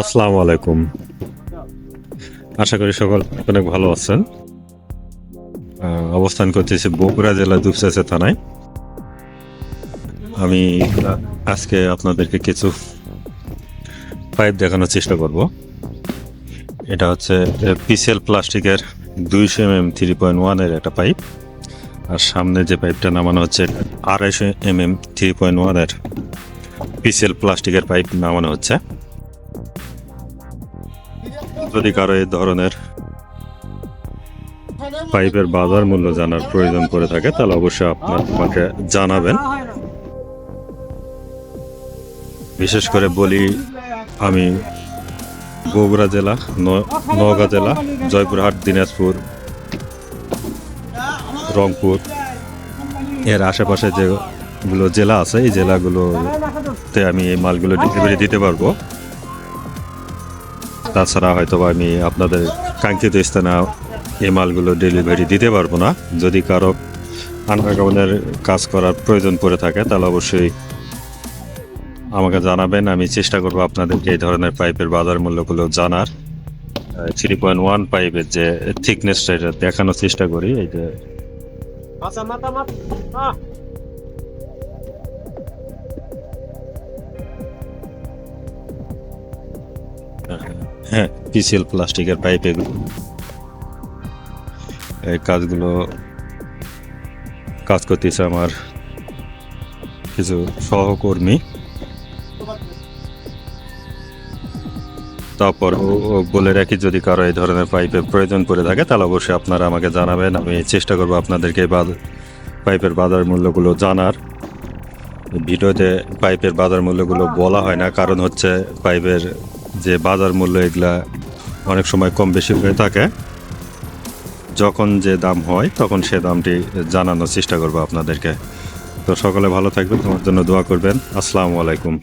আসসালামু আলাইকুম। আশা করি সকল অনেক ভালো আছেন। অবস্থান করতেছি বগুড়া জেলা দুপচাচা থানায়। আমি আজকে আপনাদেরকে কিছু পাইপ দেখানোর চেষ্টা করব। এটা হচ্ছে পিসেল প্লাস্টিকের দুইশো এম এম থ্রি পয়েন্ট ওয়ানের একটা পাইপ। আর সামনে যে পাইপটা নামানো হচ্ছে, আড়াইশো এম এম থ্রি পয়েন্ট ওয়ানের পিসেল প্লাস্টিকের পাইপ নামানো হচ্ছে। যদি কারও এই ধরনের পাইপের বাজার মূল্য জানার প্রয়োজন করে থাকে, তাহলে অবশ্যই আপনার আমাকে জানাবেন। বিশেষ করে বলি আমি বগুড়া জেলা নওগাঁ জেলা, জয়পুরহাট, দিনাজপুর, রংপুর, এর আশেপাশে যেগুলো জেলা আছে, এই জেলাগুলোতে আমি এই মালগুলো ডেলিভারি দিতে পারব। তাছাড়া হয়তো আমি আপনাদের কাঙ্ক্ষিত স্থানে এই মালগুলো ডেলিভারি দিতে পারব না। যদি কারও আন্ডারগ্রাউন্ডের কাজ করার প্রয়োজন পড়ে থাকে, তাহলে অবশ্যই আমাকে জানাবেন। আমি চেষ্টা করব আপনাদেরকে এই ধরনের পাইপের বাজার মূল্যগুলো জানার। থ্রি পয়েন্ট ওয়ান পাইপের যে থিকনেসটা এটা দেখানোর চেষ্টা করি। এই যে হ্যাঁ পিসিএল প্লাস্টিকের পাইপ এগুলো। এই কাজগুলো কাজ করতেছে আমার কিছু সহকর্মী। তারপর বলে রাখি, যদি কারও এই ধরনের পাইপের প্রয়োজন পড়ে থাকে, তাহলে অবশ্যই আপনারা আমাকে জানাবেন। আমি চেষ্টা করব আপনাদেরকে পাইপের বাজার মূল্যগুলো জানার। ভিডিওতে পাইপের বাজার মূল্যগুলো বলা হয় না, কারণ হচ্ছে পাইপের যে বাজার মূল্য এগুলা অনেক সময় কম বেশি হয়ে থাকে, যখন যে দাম হয় তখন সে দামটি জানানোর চেষ্টা করব আপনাদেরকে। তো সকলে ভালো থাকবেন, তোমার জন্য দোয়া করবেন। আসসালামু আলাইকুম।